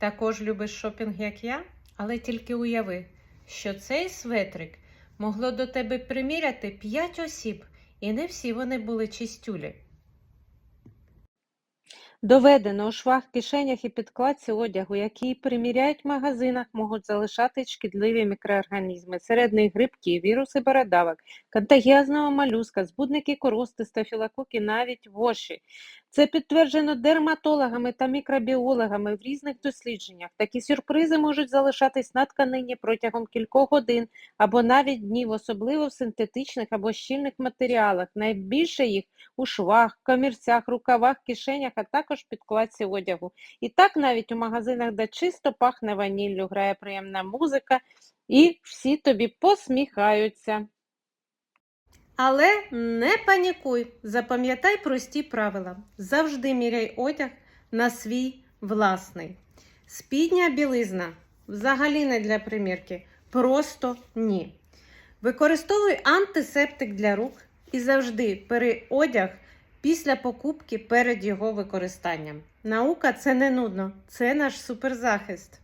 Також любиш шопінг, як я, але тільки уяви, що цей светрик могло до тебе приміряти 5 осіб, і не всі вони були чистюлі. Доведено у швах, кишенях і підкладці одягу, які приміряють в магазинах, можуть залишати шкідливі мікроорганізми, серед них грибки, віруси бородавок, контагіозного малюска, збудники корости, стафілококи, навіть воші. Це підтверджено дерматологами та мікробіологами в різних дослідженнях. Такі сюрпризи можуть залишатись на тканині протягом кількох годин або навіть днів, особливо в синтетичних або щільних матеріалах. Найбільше їх у швах, комірцях, рукавах, кишенях, а також підкладці одягу. І так навіть у магазинах, де чисто пахне ваніллю, грає приємна музика, і всі тобі посміхаються. Але не панікуй, запам'ятай прості правила. Завжди міряй одяг на свій власний. Спідня білизна взагалі не для примірки. Просто ні. Використовуй антисептик для рук і завжди бери одяг після покупки перед його використанням. Наука це не нудно, це наш суперзахист.